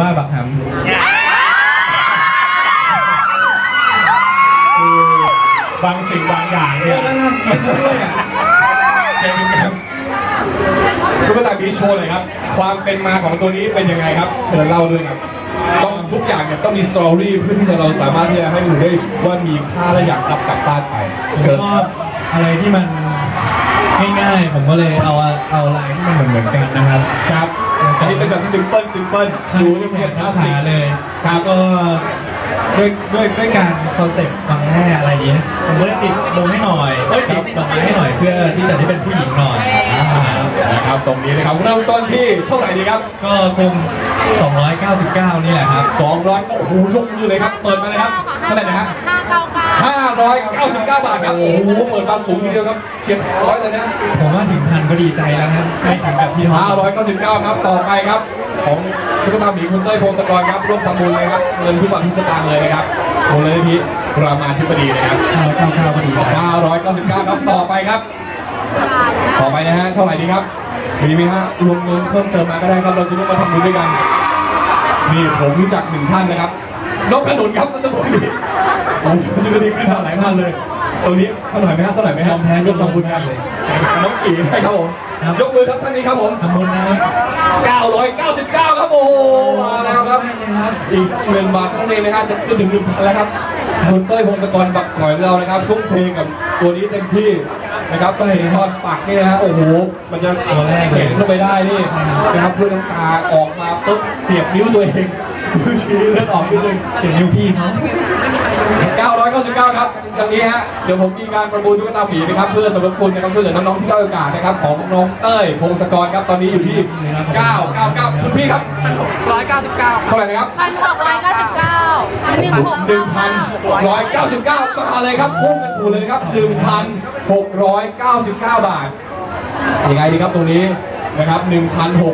ว่าบักหำคือบางสิ่งบางอย่างเนี่ยแล้วทำกินด้วยอะเชิญครับตุ๊กตาบีโชว์หน่อยครับ ความเป็นมาของตัวนี้เป็นยังไงครับ เชิญเล่าด้วยครับ ต้องทุกอย่างเนี่ยต้องมีสตอรี่เพื่อที่จะเราสามารถที่จะให้ดูได้ว่ามีค่าและอยากรับกลับบ้านไปผมเชิญชอบอะไรที่มันง่ายๆ ผมก็เลยเอาเอาลายที่มันเหมือนเหมือนๆกันน ซิมเพิลซิมเพิลดูเรียบๆคลาสภาสิกษาเลย ครับก็ด้วยด้วยด้วยการคอนเซ็ปต์ฟังแม่อะไรอย่างนี้ยผมก็เลยติดโบให้หน่อยเอ้ยติดดอกไม้ให้หน่อยเพื่อที่จะได้เป็นผู้หญิงหน่อยอ่านะครับตรงนี้นะครับเริ่มต้นที่เท่าไหร่ดีครับ ก็คง 299 นี่แหละครับ 200โอ้โหยกมือเลยครับ เปิดมาเลยครับเท่าไหร่นะฮะห้าเก้าเก้า599บาทครับ โอ้โหเปิดมาสูงทีเดียวครับเฉียดร้อยเลยนะผมว่าถึงพันก็ดีใจแล้วครับไม่ถึงแบบพี่ท็อป599ครับ ต่อไปครับ ของคุณตาหมีคุณเต้ยพงศกรครับร่วมทำบุญเลยครับเงินทุกบาททุกสตางค์เลยนะครับมูลนิธิรามาธิบดีนะครับข้าวข้าวข้าวก็ดีใจ599ครับ ต่อไปครับ ต่อไปนะฮะ เท่าไหร่ดีครับ มีไหมฮะ รวมเงินเพิ่มเติมมาก็ได้ครับ เราจะร่วมมาทำบุญด้วยกันนี่ผมรู้จักหนึ่งท่านนะครับ นกขนุนครับเมื่อสักครู่นี้ผมจะดีขึ้นมาหลายพันเลย ตรงนี้เท่าไหร่ไหมฮะเท่าไหร่ไหมฮะยอมแพ้ยกทำบุญกันเลยน้องกี่ให้ครับผมยกมือครับท่านนี้ครับผมทำบุญนะครับ999 ครับโอ้โหมาแล้วครับ อีกหนึ่งบาทเท่านั้นเองนะฮะจะขึ้นถึงหนึ่งพันแล้วครับคุณเต้ยพงศกรบักถอยของเรานะครับ ทุ่มเทกับตัวนี้เต็มที่นะครับก็เห็นทอดปากนี่นะฮะโอ้โหมันจะตัวแรกเลยเห็นเข้าไปได้นี่นะครับเพื่อน้ำตาออกมาปุ๊บเสียบนิ้วตัวเอง นิ้วชี้เลือดออกนิดนึงเสียงนิ้วพี่เขา999 ครับอย่างนี้ฮะ เดี๋ยวผมมีการประมูลตุ๊กตาหมีนะครับ เพื่อสมทบทุนนะครับช่วยเหลือน้องๆที่ด้อยโอกาสนะครับ ของน้องเต้ยพงศกรครับ ตอนนี้อยู่ที่ 999 คุณพี่ครับร้อยเก้าสิบเก้าเท่าไหร่นะครับ พันหกร้อยเก้าสิบเก้าอันนี้หก1,199ก็มาเลยครับพุ่งกระชูเลยครับ 1,699 บาท ยังไงดีครับตรงนี้ นะครับ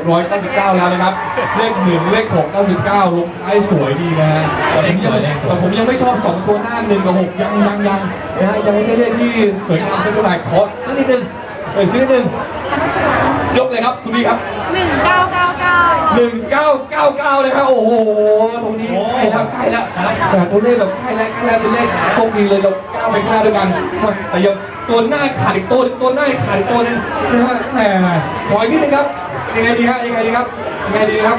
1,699 แล้วนะครับ เลข1เลข6 99ลงท้ายสวยดีนะฮะแต่ผมยังแต่ผมยังไม่ชอบ2ตัวหน้า1กับ6ยังยังยังนะฮะยังไม่ใช่เลขที่สวยงามสักเท่าไหร่ขอสักนิดนึงเอ่ยสักนิดนึง ยกเลยครับคุณพี่ครับ หนึ่งเก้าเก้าเก้า1999เลยครับโอ้โหตรงนี้ใกล้แล้วใกล้แล้วแต่ตัวเลขแบบใกล้แล้วใกล้แล้วเป็นเลขโชคดีเลยเราก้าวไปข้างหน้าด้วยกันแต่ยังตัวหน้าขาดอีกตัวหนึงตัวหน้าขาดอีกตัวหนึงนะฮะแหมขออีกนิดนึงครับยังไงดีฮะยังไงดีครับยังไงดีครับ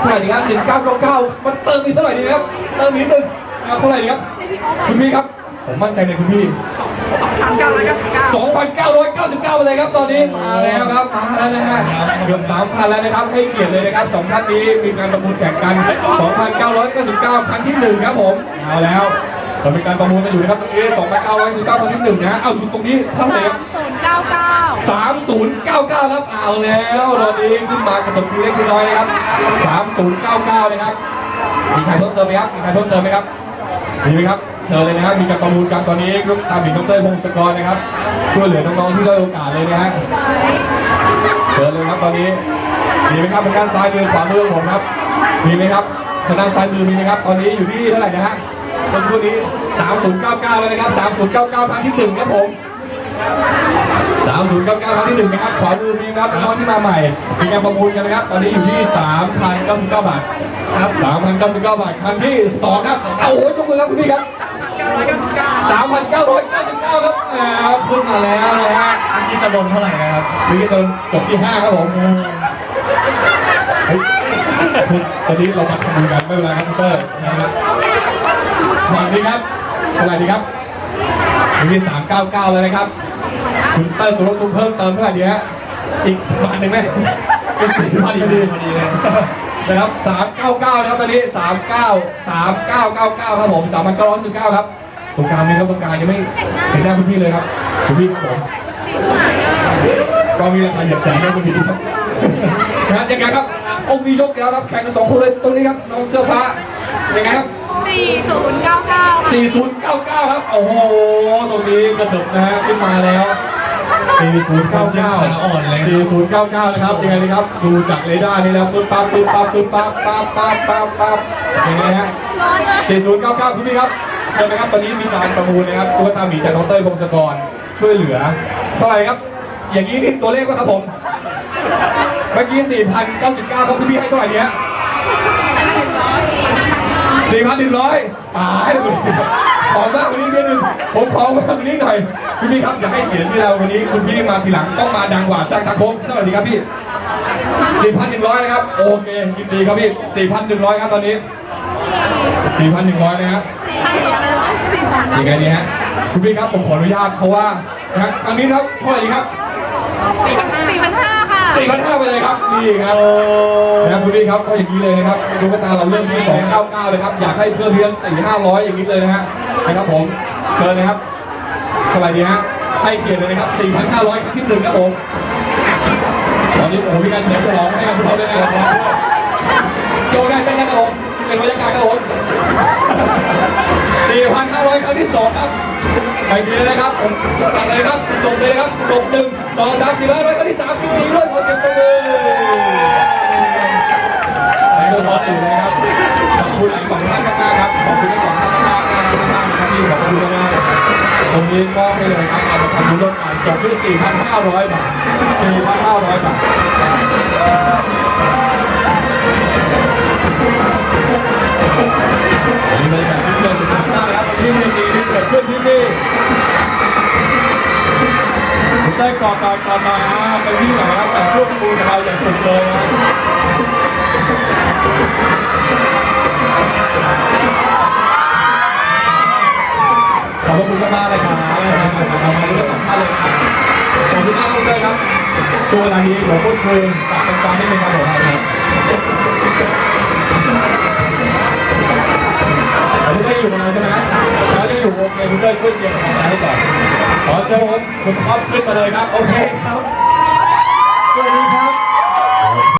เท่าไหร่ดีครับ1999มันเติมอีกเท่าไหร่ดีครับเติมอีกนิดนึงนะครับเท่าไหร่ดีครับคุณพี่ครับผมมั่นใจในคุณพี่ 2,999เลยครับตอนนี้มาแล้วครับมาแล้วนะฮะเกือบ3,000แล้วนะครับให้เกียรติเลยนะครับสองท่านนี้มีการประมูลแข่งกัน 2,999 ครั้งที่หนึ่งครับผมเอาแล้วเรามีการประมูลกันอยู่นะครับตรงนี้2,999ครั้งที่หนึ่งนะฮะเอาอยู่ตรงนี้เท่าไหร่ครับสามศูนย์เก้าเก้า3099ครับเอาแล้วตอนนี้ขึ้นมากระตุกทีเล็กทีน้อยนะครับ3099นะครับมีใครเพิ่มเติมไหมครับมีใครเพิ่มเติมไหมครับมีไหมครับ เชิญเลยนะครับมีการประมูลกันตอนนี้ลูกตาบินดรพงศกรนะครับช่วยเหลือน้องๆที่ได้โอกาสเลยนะฮะเดินเลยครับตอนนี้มีไหมครับทางด้านซ้ายมือขวามือของผมครับมีไหมครับทางด้านซ้ายมือมีไหมครับ ตอนนี้อยู่ที่เท่าไหร่นะฮะเมื่อสักครู่นี้ 3099แล้วนะครับ 3099ครั้งที่หนึ่งครับผม3099ครั้งที่หนึ่งนะครับ ขวามือมีนะครับน้องที่มาใหม่ มีการประมูลกันนะครับ ตอนนี้อยู่ที่3,099บาท ครับ3,099บาท ครั้งที่สองครับ เอาโอ้โหยกมือครับคุณพี่ครับ 3,999ครับอ่าขึ้นมาแล้วนะฮะอันนี้จะบนเท่าไหร่นะครับนี่จะจบที่5ครับผมเฮ้ยคุณตอนนี้เรามาทำบุญกันไม่เป็นไรครับคุณเตอร์นะครับสวัสดีครับสวัสดีครับมีที่399แล้วนะครับคุณเตอร์สุรทุมเพิ่มเติมเท่าไหร่ดีฮะอีกบาทหนึ่งไหมเป็นสี่พันพอดีพอดีเลย นะครับ399นะครับตอนนี้ 39 3999ครับผม3,919ครับตรงกลางมีครับตรงกลางยังไม่เห็นหน้าคุณพี่เลยครับคุณพี่ครับผมก็มีราคาเหยียบแสนได้คุณพี่ครับนะฮะยังไงครับองค์มียกแล้วครับแข่งกันสองคนเลยตรงนี้ครับน้องเสื้อฟ้ายังไงครับสี่ศูนย์เก้าเก้า4099 ครับ โอ้โห ตรงนี้กระเถิบนะฮะขึ้นมาแล้ว 4099อ่อนเลย4099 นะครับยังไงดีครับ ดูจากเรดาร์นี่แล้วปึ๊บปั๊บปึ๊บปั๊บปึ๊บปั๊บปั๊บปั๊บปั๊บปั๊บยังไงฮะ4099 คุณพี่ครับใช่ไหมครับตอนนี้มีการประมูลนะครับตัวตาหมีจากน้องเต้ยพงศกรช่วยเหลือเท่าไหร่ครับ อย่างนี้นี่ตัวเลขว่าครับผม เมื่อกี้ 4,099ครับคุณพี่ให้เท่าไหร่เนี่ย4,100ตายเลย ขอมากกว่านี้นิดนึงผมขอมากกว่านี้หน่อยพี่พี่ครับอย่าให้เสียชื่อเราวันนี้คุณพี่มาทีหลังต้องมาดังกว่าสร้างทางโค้งสวัสดีครับพี่4,100นะครับโอเคยินดีครับพี่4,100ครับตอนนี้4,100นะครับยังไงดีฮะคุณพี่ครับผมขออนุญาตเพราะว่านะครับอันนี้ครับเท่าไหร่ดีครับสี่พันห้าค่ะ4,500ไปเลยครับนี่ครับนะ ครับคุณพี่ครับก็อย่างนี้เลยนะครับดูกตาเราเริ่มที่ 299เลยครับ อยากให้เพิ่มเพียง4 500 อย่างนี้เลยนะฮะนะครับผมเชิญเลยครับเท่าไหร่ดีฮะให้เกียรติเลยนะครับ 4,500 ครั้งที่หนึ่งครับผมตอนนี้โอ้โหมีการเฉลิมฉลองให้กับพวกเราด้วยนะครับโยกได้เต้นได้ครับผมเป็นบรรยากาศครับผม4,500 ครั้งที่สองครับไปดีเลยนะครับผมตัดเลยครับจบเลยครับจบหนึ่งสองสามสี่ห้าร้อยครั้งที่สามขึ้นดีด้วยขอเสียงปรบมือ อเสียงเลยครับ ขอบคุณทั้งสองท่านมากๆครับ ขอบคุณทั้งสองท่านมากๆมากๆนะครับที่ขอบคุณมากๆตรงนี้มอบให้เลยครับเอามาทำบุญร่วมกันจบที่4,500 บาท 4,500 บาทวันนี้บรรยากาศที่เที่ยวสุดสัปดาห์แล้ววันที่มีสิ่งที่เกิดขึ้นที่นี่ได้กอนก่อนก่อนมาไปที่ไหนครับแต่ร่วมมูลกับเราอย่างสุดเลยนะ ดี๋ยวพูดคุยกับแฟนๆนิดนึงครับผมครับคุณไม่อยู่กันแล้วใช่ไหมแล้วจะอยู่วงเคคุณได้ช่วยเชียร์ของเราให้ก่อนขอเชิญคุณคุณท็อปขึ้นมาเลยครับ โอเคครับ